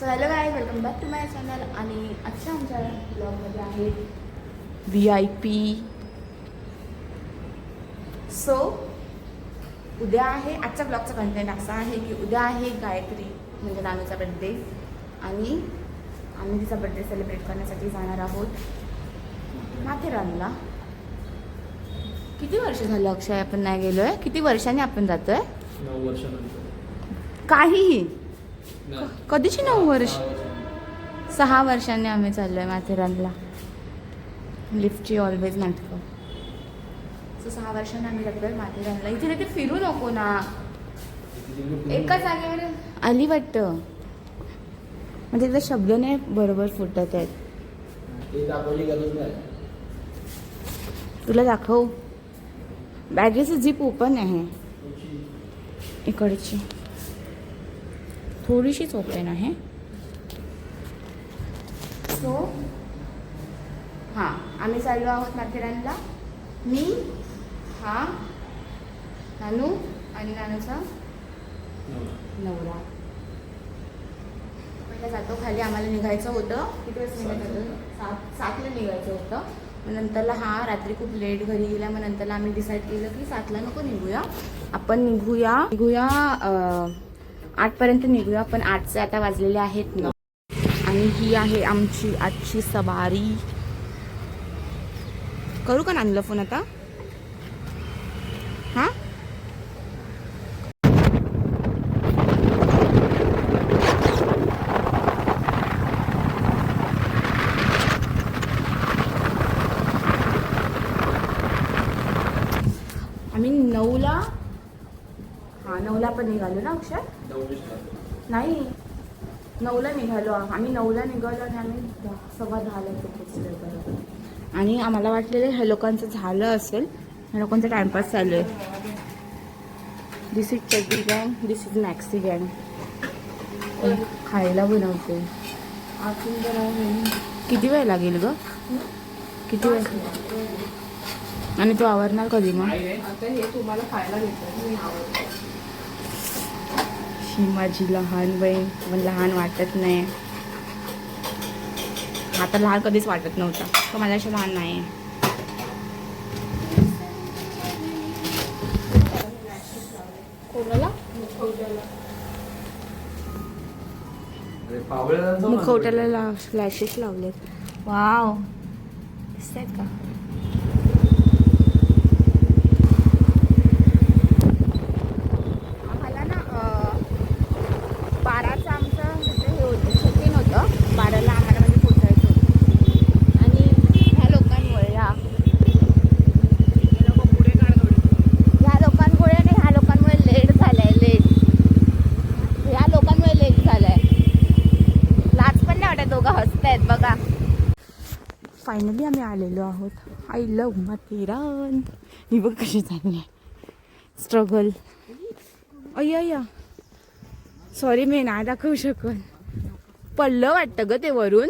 So hello guys welcome back to my channel आणि आजच्या आमच्या ब्लॉगमध्ये आहे व्ही आय पी सो उद्या आहे आजच्या ब्लॉगचा कंटेंट असा आहे की उद्या आहे गायत्री म्हणजे नानूचा बड्डे आणि आम्ही तिचा बड्डे सेलिब्रेट करण्यासाठी जाणार आहोत माथेरानला. किती वर्ष झालं अक्षय आपण नाही गेलोय? किती वर्षांनी आपण जातोय? काहीही. कधीची नऊ वर्ष? सहा वर्षांनी आम्ही चाललोय माथेरानला. लिफ्टची ऑलवेज नाटकं. सो सहा वर्षांनी आम्ही जातोय माथेरानला. इथे तिथे फिरू नको ना. एका जागेवर आली वाटतं. म्हणजे तिथे शब्द नाही बरोबर फुटत आहेत. तुला दाखव? बॅगेची जीप ओपन आहे. इकडची. थोडीशीच ओपन आहे. सो हां आम्ही चाललो आहोत माथेरानला. मी हा नानू आणि नानूचा नवरा. पहिला जातो खाली आम्हाला निघायचं होतं. किती निघायचं होतं? सात सातला निघायचं होतं. मग नंतरला हा रात्री खूप लेट घरी गेला. मग नंतरला आम्ही डिसाईड केलं की सातला नको निघूया. आपण निघूया निघूया आठपर्यंत निघूया पण आठचे आता वाजलेले आहेत ना आणि ही आहे आमची आजची सवारी. करू का नांदला फोन आता? हां आम्ही नऊला हा नऊला पण निघालो ना अक्षय? नववीसला. नाही. नऊला निघालो. आम्ही नऊला निघालो आणि आम्ही दहा- सव्वा दहाला इथे पोचलो बरोबर आणि आम्हाला वाटलेलं ह्या लोकांचं झालं असेल. ह्या लोकांचा टाइमपास चालू आहे. दिस इज चड्डी गँग दिस इज मॅक्सी गँग खायला बनवते. किती वेळ लागेल ग? किती वेळ? आणि तू आवरणार कधी मग? आता हे तुम्हाला खायला ही माझी लहान बहीण मला लहान वाटत नाही. आता लहान कधीच वाटत नव्हता. तो माझ्याशी लहान नाही. मुखवट्याला ला फ्लॅशेस लावलेत. वाव दिसत आहेत का आम्हाला ना अं, बाराचं आमचं म्हणजे हे होतं चेकिंग होतं बाराला आम्हाला म्हणजे पोचायचं होतं आणि ह्या लोकांमुळे ह्या ह्या लोकांमुळे आणि ह्या लोकांमुळे लेट झालाय लेट ह्या लोकांमुळे लेट झालाय लाज पण नाही वाटत दोघं हसतायत बघा फायनली आम्ही आलेलो आहोत. आय लव माथेरान ही बघ कशी चालली स्ट्रगल अय्या अय्या सॉरी मी नाही दाखवू शकत. पडलं वाटतं ग ते वरून.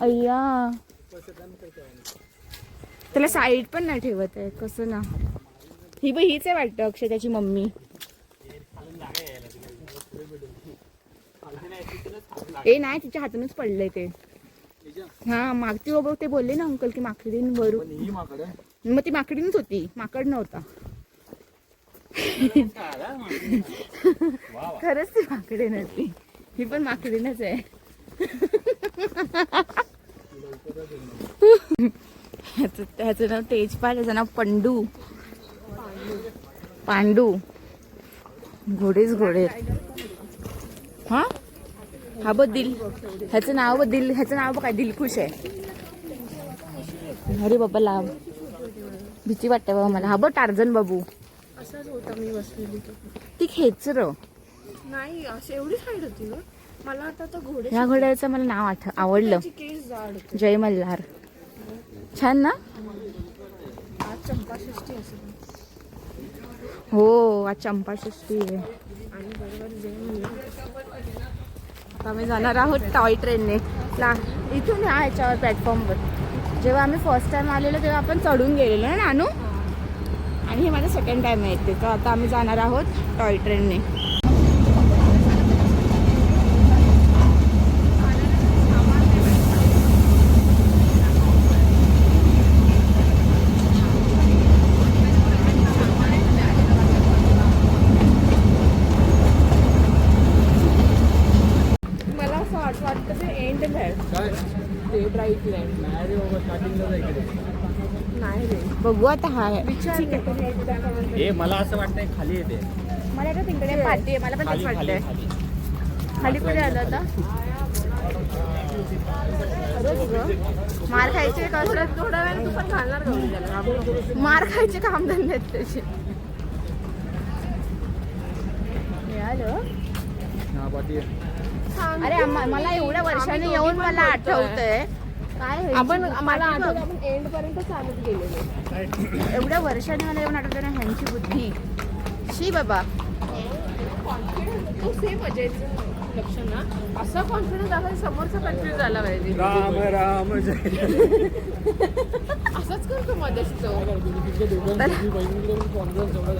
अय्या. त्याला साईड पण नाही ठेवत आहे कसं ना. ही बघ हीच आहे वाटतं अक्षय त्याची मम्मी. ए नाही तिच्या हातूनच पडलंय ते. हा मागती बाबा ते बोलले ना अंकल की माकडीन वरून. मग ती माकडीनच होती. माकड नव्हता. खरंच ती माकडे नव्हती. ही पण माकडीनच आहे. ह्याचं नाव तेजपाल ह्याचं नाव पंडू. पांडू. घोडेच घोडे हा? हा बघ दिल. ह्याचं नाव बघ दिल. ह्याचं नाव बघ काय दिलखुश आहे. अरे बाबा लाभ भीती वाटते बाबा मला. हा बघ टार्झन बाबू. असंच होतं मी बसलेली तर. ती खेचर नाही अशी एवढी साईड होती ग. मला आता तर घोडे ह्या घोड्याचं मला नाव आठ आवडलं. जय मल्हार. छान ना? आज चंपाषष्ठी असेल. हो आज चंपाषष्ठी आहे. आणि बरोबर जय आता आम्ही जाणार आहोत टॉय ट्रेनने. ला इथून ह्या ह्याच्यावर प्लॅटफॉर्मवर जेव्हा आम्ही फर्स्ट टाइम आलेलो तेव्हा आपण चढून गेलेलो ना नानू? आणि हे माझं सेकंड टाईम आहे इथे. तर आता आम्ही जाणार आहोत टॉय ट्रेनने मला असं वाट- वाटतं ते एंड आहे काय ते ब्राईट लँड नाही रे बाबा स्टार्टिंगला जा इकडे नाही रे बघू आता हा. आहे विचार ठीक आहे. हे मला असं वाटतंय खाली येते. मला आता तिकडे पाठी आहे मला पण तेच वाटतंय. खाली. कुठे आलं आता? मार खायचे का असं थोड्या वेळ तू पण घालणार का? मार खायचे काम धंदे आहेत त्याचे. मिळालं. अरे मला एवढ्या वर्षांनी येऊन मला. आठवतंय. काय आपण मला. आठवतं आपण एंड पर्यंत चालत गेलेलो एवढ्या वर्षांनी मला येऊन आठवतं ना ह्यांची बुद्धी. शी बाबा. तू सेम अजयचं लक्षण ना. असा कॉन्फिडन्स दाखवा समोरचा कन्फ्युज झाला पाहिजे. राम राम जय. असाच करतो मध्येच तो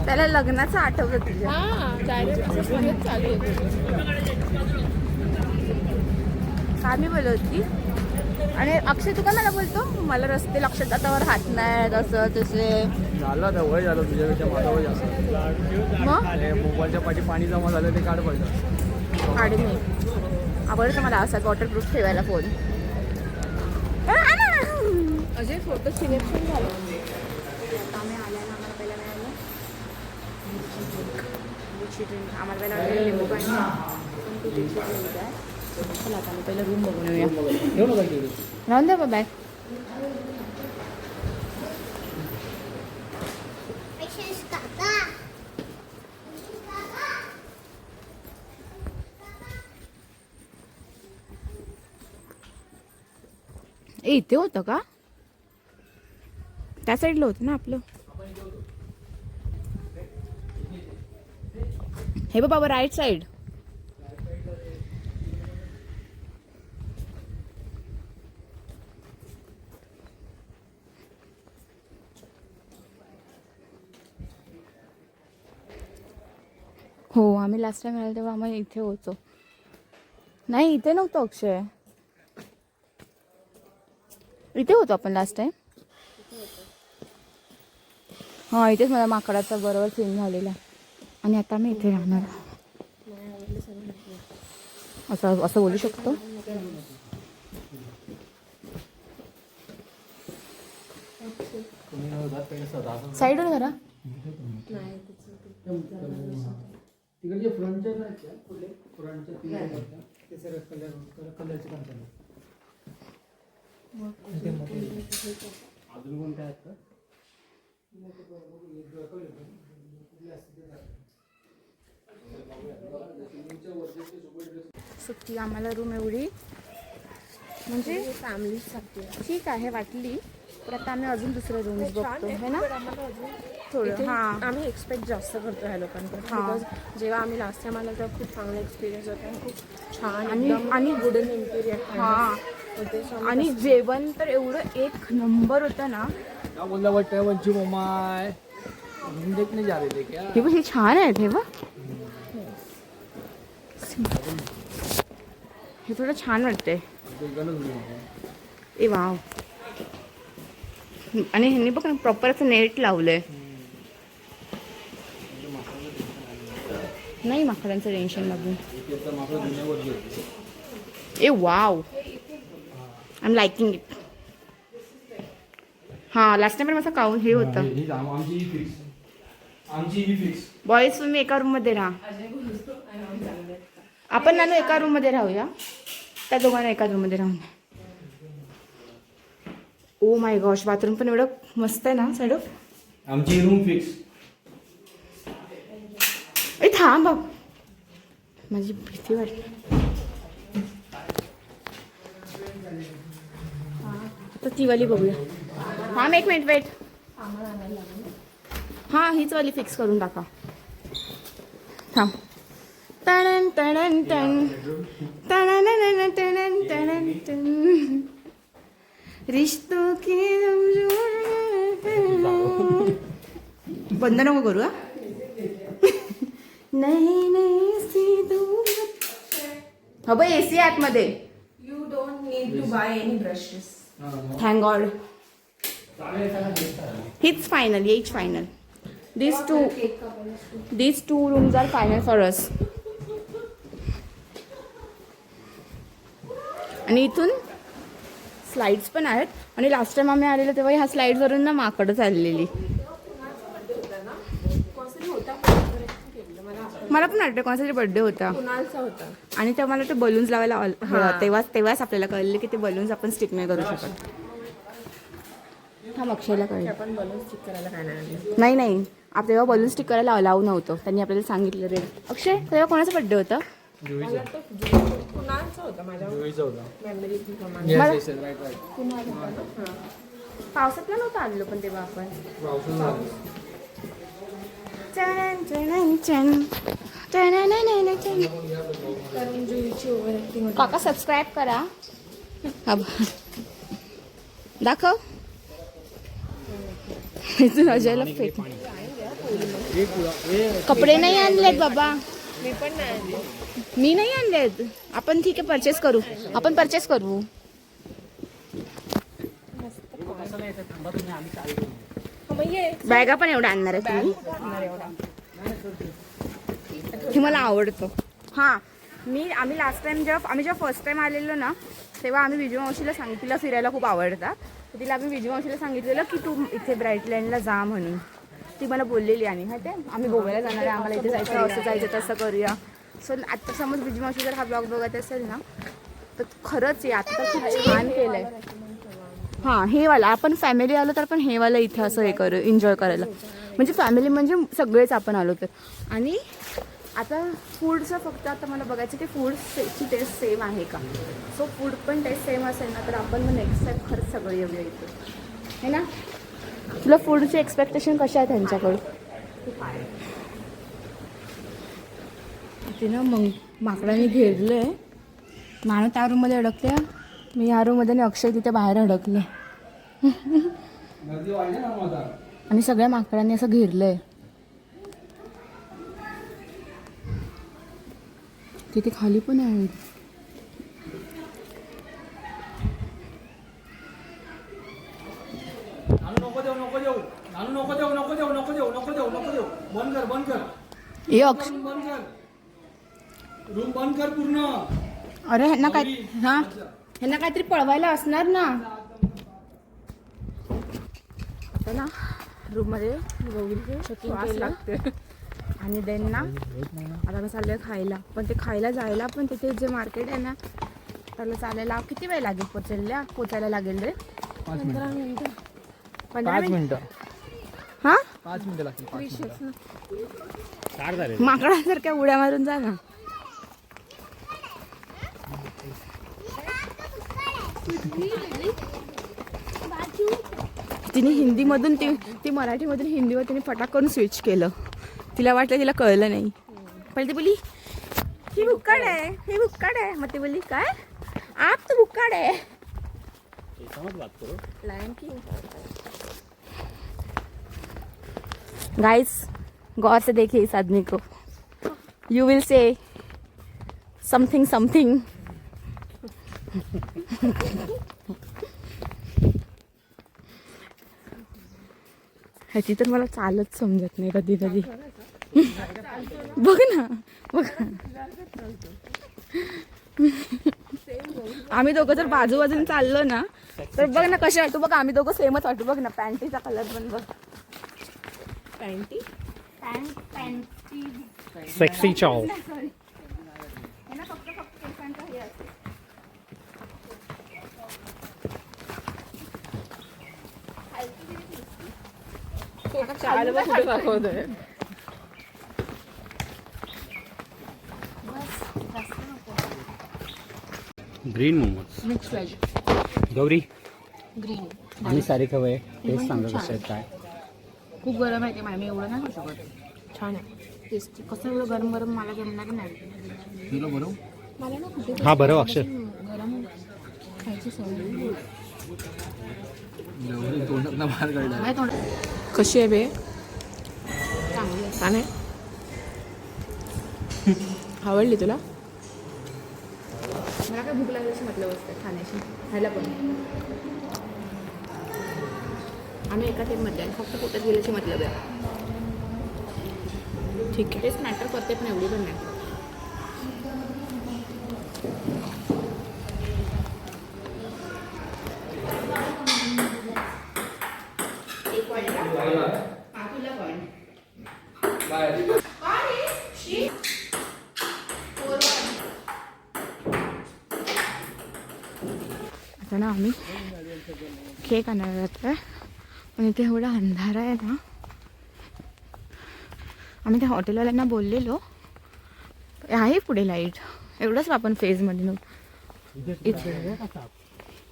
त्याला लग्नाचं आठवतं तुझ्या. हा डायरेक्ट चालू होतं. का मी बोलत होती आणि अक्षय तू का मला बोलतो? मला रस्ते लक्षात जातावर हात नाही असं तसे. झालं आता वय झालं तुझ्यापेक्षा माझं वय जास्त. मग? मोबाईलच्या पाठी पाणी जमा झालं ते काढ पाहिजे काढ मी. आवडतं मला असा वॉटरप्रूफ ठेवायला फोन अजय फोटो सिलेक्शन झालं. आम्ही आम्हाला पहिला मिळालं. आम्हाला पहिला लिंबू पाणी. चला आता आम्ही पहिला रूम बघून येऊया घेऊ नका राहून द्या बाय. ए इथे होतं का? त्या साईडला होतं ना आपलं. हे बाबा राईट साईड आम्ही लास्ट टाइम आलो तेव्हा आम्ही इथे होतो. नाही इथे नव्हतो अक्षय. इथे होतो आपण लास्ट टाइम हा इथेच मला माकडाचा बरोबर सीन झालेला आणि आता मी इथे राहणार असं असं बोलू शकतो? तुम्ही जात कुठले फ्रंटचे तीन आहेत का? ते सगळे कलर कलरचे पण चालू अजून कोणते आहेत का? सुट्टी आम्हाला रूम एवढी. म्हणजे फॅमिलीसाठी ठीक आहे वाटली. पण आता आम्ही अजून दुसरं रूम बघतो है ना? थोडं हां. आम्ही एक्सपेक्ट जास्त करतो ह्या लोकांकडे. हा. बिकॉज जेव्हा आम्ही लास्ट टाइम आलो तेव्हा खूप चांगला एक्सपिरियन्स होता आणि खूप छान आणि- आणि वुडन इंटेरियर हां. आणि जेवण तर एवढं एक नंबर होतं ना. बोलला बट वंची मम्मा देखने जा रहे थे क्या हे. बघ हे छान आहेत हे बघ. हे थोडं छान वाटतंय. ए वाव. आणि ह्यांनी बघ ना प्रॉपर असं नेट लावलंय. नाही माकडांचं टेन्शन लागून. ए wow I am liking it हां लास्ट टाइम पण माझं काउन हे होतं. ही- ही आम- आमची ही फिक्स आमची ही फिक्स बॉईज तुम्ही एका रूममध्ये राहा. आपण नानू एका रूममध्ये राहूया. त्या दोघांना एका रूममध्ये राहून ओ माय गॉश बाथरूम पण एवढं मस्त आहे ना साईड आमची रूम फिक्स ए थांब बाप माझी भीती वाटते आता ती वाली बघूया. थांब एक मिनिट वेट हां हीच वाली फिक्स करून टाका थांब. तणन तणन तण. तणन तणन तणन तण रिश्तों की बंद नको करू हा? नाही नाही सी हो बाई एसी आतमध्ये you don't need to buy any brushes thank God हीच final येईच final this two this two rooms are final for us आणि इथून स्लाइड्स पण आहेत. आणि लास्ट टाइम आम्ही आलेलो तेव्हा ह्या स्लाइड्सवरून ना माकडं चाललेली. मला पण वाटतं कोणाचा तरी बर्थडे होता. आणि तेव्हा मला ते बलून्स लावायला तेव्हाच तेव्हाच आपल्याला कळले की ते बलून्स आपण स्टिक नाही करू शकत. हा अक्षयला कळलं. आपण बलून स्टिक करायला काय नाही. नाही नाही. आप तेव्हा बलून स्टिक करायला अलाव नव्हतं. त्यांनी आपल्याला सांगितलं रे अक्षय तेव्हा कोणाचा बर्थडे होता? मला तो जु- कुणालचा होता माझ्या मेमरी प्रमाणे मला- Yes, yes, right, right. Kunal होता ना? हा. पावसातला नव्हतं आलेलो पण तेव्हा आपण. कारण जुईची ओव्हर ऍक्टिंग होती काका सबस्क्राईब करा हा बघ. दाखव इथून अजयला फेक कपडे नाही आणलेत बाबा मी पण नाही मी नाही आणले आपण ठीक आहे परचेस करू. आपण परचेस करू. ये बॅगा पण एवढा आणणार आहे तुम्ही. आणणार एवढा हे मला आवडतं. हां मी आम्ही लास्ट टाइम जेव्हा आम्ही जेव्हा फर्स्ट टाइम आलेलो ना तेव्हा आम्ही विजय मावशीला सांगितलं फिरायला खूप आवडतात तिला आम्ही विजय मावशीला सांगितलेलं की तू इथे ब्राईटलँडला जा म्हणून. ती मला बोललेली आणि हा ते आम्ही गोव्याला जाणार आहे आम्हाला इथे जायचं असं जायचं तसं करूया. सो आता समज विजय मावशी जर हा ब्लॉग बघत असेल ना तर खरंच आहे आता खूप छान केलं आहे हां हे वाला. आपण फॅमिली आलो तर पण हे वाला इथे असं हे करू एन्जॉय करायला. म्हणजे फॅमिली म्हणजे सगळेच आपण आलो तर. आणि आता फूडचं फक्त आता मला बघायचं की फूड ची टेस्ट सेम आहे का? सो फूड पण टेस्ट सेम असेल ना तर आपण मग नेक्स्ट टाईम खरंच सगळं येऊया इथे. है ना? तुला फूडची एक्सपेक्टेशन कशा आहे त्यांच्याकडून? ते ना मग माकडाने घेरलं. आहे माणूस त्या रूममध्ये अडकल्या. मी या रूममध्ये आणि अक्षय तिथे बाहेर अडकले. आणि सगळ्या माकडांनी असं घेरलं. आहे तिथे खाली पण आहे नानू नको देऊ नको देऊ नानू नको देऊ नको देऊ नको देऊ नको देऊ नको देऊ बंद कर बंद कर ए अक्ष रूम बंद कर पूर्ण. अरे ह्यांना काय हा? ह्यांना काहीतरी पळवायला असणार ना. आता ना रूममध्ये गौरीचे केलं. लागते आणि देन ना आता मी चाललोय खायला. पण ते खायला जायला पण तिथे जे मार्केट आहे ना त्याला चालायला किती वेळ लागेल पोचायला? पोचायला लागेल रे. पाच मिनिटं. पंधरा मिनिटं. हा? पाच मिनिटं लागतील पाच मिनिटं. माकडासारख्या उड्या मारून जा ना. तिने हिंदीमधून ती ती मराठीमधून हिंदीवर तिने फटाक करून स्विच केलं. तिला वाटलं तिला कळलं नाही. पहिले ती बोली ही भुक्काड आहे ही भुक्काड आहे. मग ती बोलली काय? आप तो भुक्काड आहे. लायन किंग गाइस गौर से देखिए इस आदमी को। You will say something something ह्याची तर मला चालत समजत नाही कधी कधी. बघ ना बघ ना. आम्ही दोघं जर बाजू बाजून चाललो ना तर बघ ना कसे वाटतो बघ आम्ही दोघं सेमच वाटतो बघ ना पॅन्टीचा कलर पण बघ. पॅन्टी सेक्सी चाव हे दाखवतोय ग्रीन मोमोज मिक्स व्हेज गौरी ग्रीन आणि सारे खवय तेच सांगा कसे आहेत काय खूप गरम आहे ते मी एवढं नाही खाऊ शकत. छान आहे. टेस्टी कसं एवढं गरम गरम मला जमणार नाही. तुला बरोबर मला ना कुठे हा बरं अक्षर. गरम खायची सवय कशी आहे बे? छान आहे. आवडली तुला? मला काय भूक लागल्याची मतलब असते खाण्याची. खायला पण. आम्ही एका टीममध्ये आहे फक्त पोटात गेल्याची मतलब आहे ठीक आहे. तेच मॅटर करते पण एवढी पण नाही. आता ना आम्ही केक आणायला जातोय पण इथे एवढा अंधार आहे ना. आम्ही त्या हॉटेलवाल्यांना बोललेलो. आहे पुढे लाइट एवढंच आपण फेजमध्ये नव्हतं इथे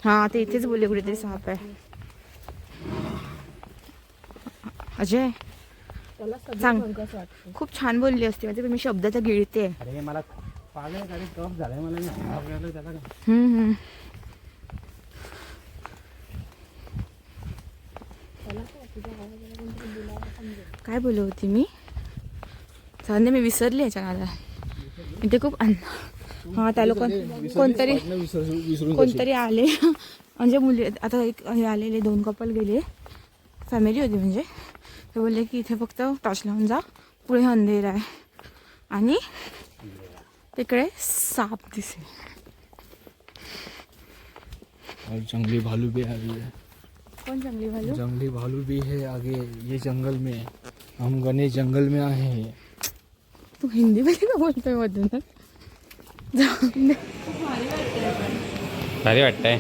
हां ते इथेच बोलले कुठेतरी साप आहे. अजय सांग. खूप छान बोलली असते. म्हणजे मी शब्दाचा गिळते. अरे मला पागल गाडी टॉप झालाय मला नाही आवडलं त्याला काय बोलत होती मी? चांदे मी विसरली याच्या नादा इथे खूप अन हा त्या लोक कोणतरी कोणतरी आले. म्हणजे मुली आता एक हे आलेले दोन कपल गेले. फॅमिली होती म्हणजे. ते बोलले की इथे फक्त टॉर्च लावून जा. पुढे अंधेर आहे. आणि तिकडे साप दिसेल. और जंगली भालू भी आ कोण चांगली भालू? जंगली भालू भी है आगे ये जंगल में हम घने जंगल में आए हैं। तू हिंदीमध्ये का बोलतोय मधून. भारी वाटतंय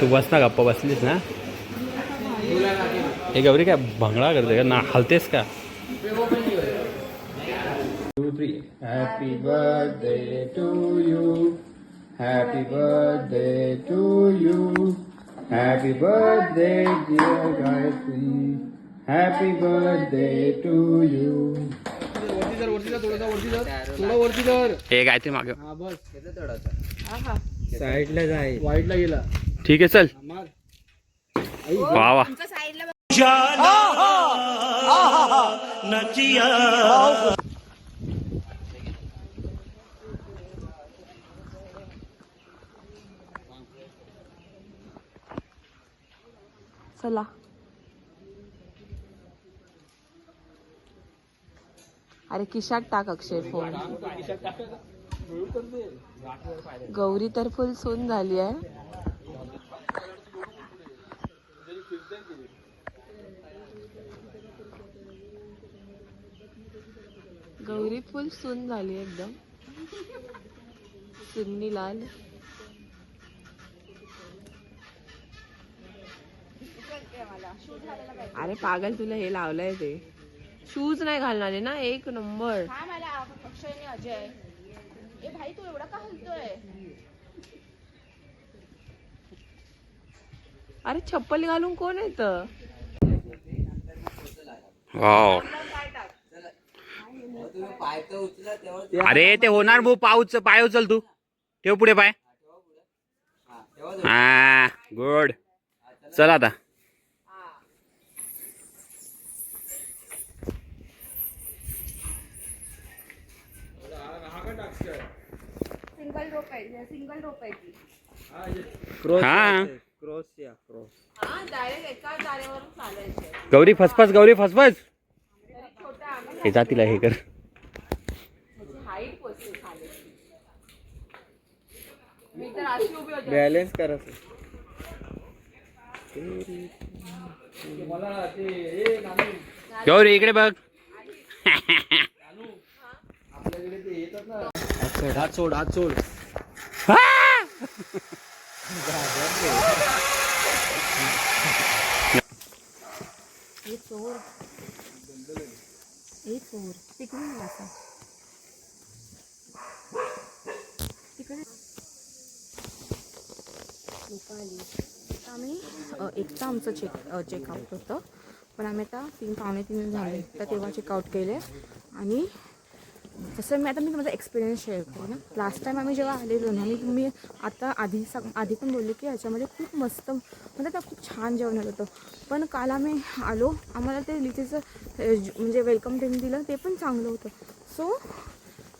तू बस ना गप्पा बसलीस ना। हे गौरी काय भंगडा करते का ना हलतेस का। Happy birthday to you. Happy birthday to you. Happy birthday, dear Gayatri. Happy birthday to you. वरती जर वरती जा थोडासा वरती जर थोडा वरती जर हे काय ते माग हा बस साईडला जाय वाईटला गेला ठीक आहे चल मार वा वा तुमच्या चला. अरे किशात टाक अक्षय फोन. गौरी तर फुल सून झाली आहे. गौरी फुल सून झाली एकदम. सुन्नी लाल. अरे पागल तुला हे लावलंय ते. शूज नाही घालणार ना? एक नंबर. हा मला अक्षयने अजय. ए भाई तू एवढा का हलतोय? अरे चप्पल घालून कोण येत वाव. अरे ते होणार भाऊ पाऊच पाय उचल तू. ठेव पुढे पाय. हा गुड चल आता. ती हा हा. डायरेक्ट एका चालायचे. गौरी फसफस गौरी फसफस. हे जा तिला हे कर. हाईट पोचते खाली. मी तर अशी उभी होते. बॅलन्स करा गौरी इकडे बघ. हात सोड हात सोड. चोर ए चोर. तिकडे असा तिकडे आता आम्ही एकदा आमचं चेक चेकआउट होतं. पण आम्ही आता तीन पावणे तीन झाले. तर तेव्हा चेकआउट केले. आणि जसं मी आता मी माझा एक्सपिरियन्स शेअर करू ना लास्ट टाईम आम्ही जेव्हा आलेलो ना मी मी आता आधी सांग आधी पण बोलले की ह्याच्यामध्ये खूप मस्त म्हणजे त्या खूप छान जेवण होतं पण काल आम्ही आलो आम्हाला ते लिचीचं म्हणजे वेलकम ड्रिंक दिलं ते पण चांगलं होतं. सो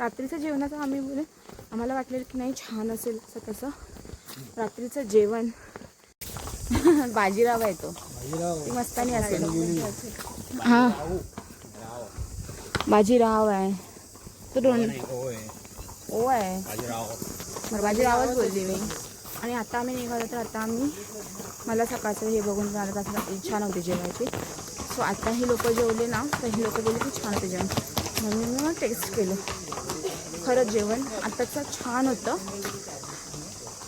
रात्रीचं जेवणाचं आम्ही बोले आम्हाला वाटलेलं की नाही छान असेल असं तसं. रात्रीचं जेवण. बाजीराव आहे तो. ती मस्तानी असेल. हां. बाजीराव आहे. तो दोन ओ आहे बरं बाजीरावच बोलली मी. आणि आता आम्ही निघालो तर आता आम्ही मला सकाळचं हे बघून मला कसं इच्छा नव्हती जेवायची. सो आता ही लोक जेवले ना तर ही लोक बोलली की छान होते जेवण. म्हणून मी मग टेस्ट केलं. खरंच जेवण आत्ताचं छान होतं.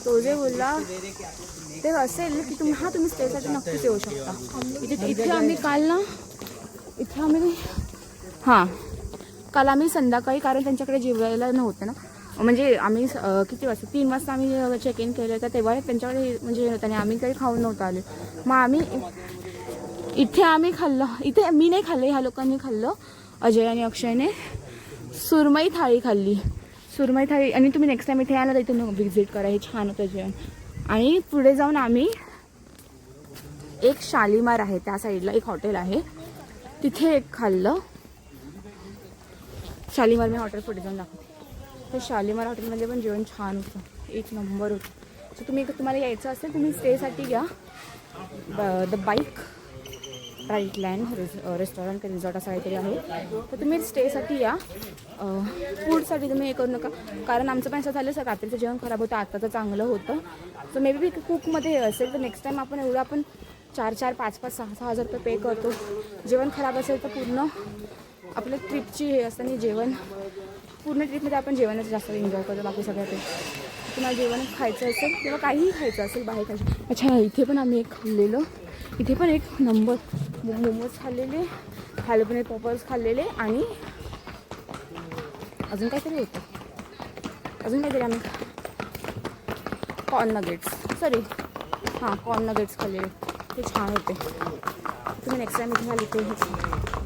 तो जे बोलला ते असेल की तुम्ही हा तुम्ही स्टेसाठी नक्कीच येऊ शकता. इथे इथे आम्ही काल ना इथे आम्ही हां. काल आम्ही संध्याकाळी कारण त्यांच्याकडे जेवायला नव्हतं ना. म्हणजे आम्ही किती वाजता? तीन वाजता आम्ही चेक इन केलं तर तेव्हा त्यांच्याकडे म्हणजे त्याने आम्ही काही खाऊन नव्हतं आले. मग आम्ही इथे आम्ही खाल्लं. इथे मी नाही खाल्लं ह्या लोकांनी खाल्लं. अजय आणि अक्षयने सुरमई थाळी खाल्ली. सुरमई थाळी आणि तुम्ही नेक्स्ट टाइम इथे आला तर इथे व्हिजिट करा. हे छान होतं जेवण. आणि पुढे जाऊन आम्ही एक शालीमार आहे त्या साईडला एक हॉटेल आहे. तिथे एक खाल्लं. शालीमार मी हॉटेल पुढे जाऊन दाखवते. तर शालीमार हॉटेलमध्ये पण जेवण छान होतं. एक नंबर होतं. सो तुम्ही तुम्हाला यायचं असेल तुम्ही स्टेसाठी घ्या. The bike ride land restaurant का रिझॉर्ट असं काहीतरी आहे. तर तुम्ही स्टेसाठी या. फूडसाठी तुम्ही हे करू नका. कारण आमचं पण असं झालं सर रात्रीचं जेवण खराब होतं आत्ताचं चांगलं होतं. सो मे बी कुकमध्ये असेल तर नेक्स्ट टाईम आपण एवढं आपण चार चार पाच पाच सहा सहा हजार रुपये पे करतो. जेवण खराब असेल तर पूर्ण आपल्या ट्रिपची हे असताना जेवण. पूर्ण ट्रिपमध्ये आपण जेवणच जास्त एन्जॉय करतो बाकी सगळं ते तुम्हाला जेवण खायचं असेल किंवा काहीही खायचं असेल बाहेर खायचं अच्छा इथे पण आम्ही एक खाल्लेलं. इथे पण एक नंबर मोमोज खाल्लेले हालपनीर पॉपर्स खाल्लेले आणि अजून काहीतरी होतं. अजून काहीतरी आम्ही कॉर्न नगेट्स सॉरी हां कॉर्न नगेट्स खाल्लेले. ते छान होते. तुम्ही नेक्स्ट टाईम इथे आले ते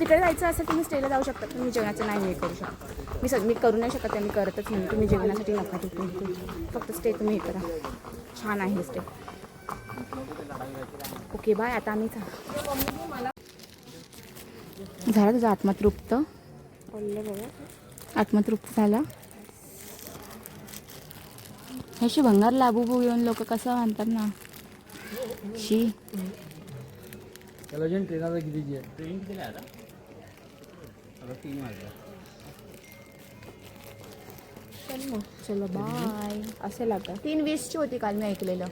तिकडे जायचं असेल तुम्ही स्टेला जाऊ शकता. तुम्ही जेवणाचं नाही हे करू शकता. मी सग मी करू नाही शकत आहे मी करतच नाही. तुम्ही जेवणासाठी नका तिथे फक्त स्टे तुम्ही हे करा. छान आहे स्टे ओके बाय आता आम्ही चा- झाला तुझा आत्मतृप्त? आत्मतृप्त झाला? ह्याशी भंगार लाबू बू येऊन लोक कसं म्हणतात ना? शी. ट्रेन किती आता तीन वाजता चलो चलो बाय असेल आता तीन वीसची होती काल मी ऐकलेलं.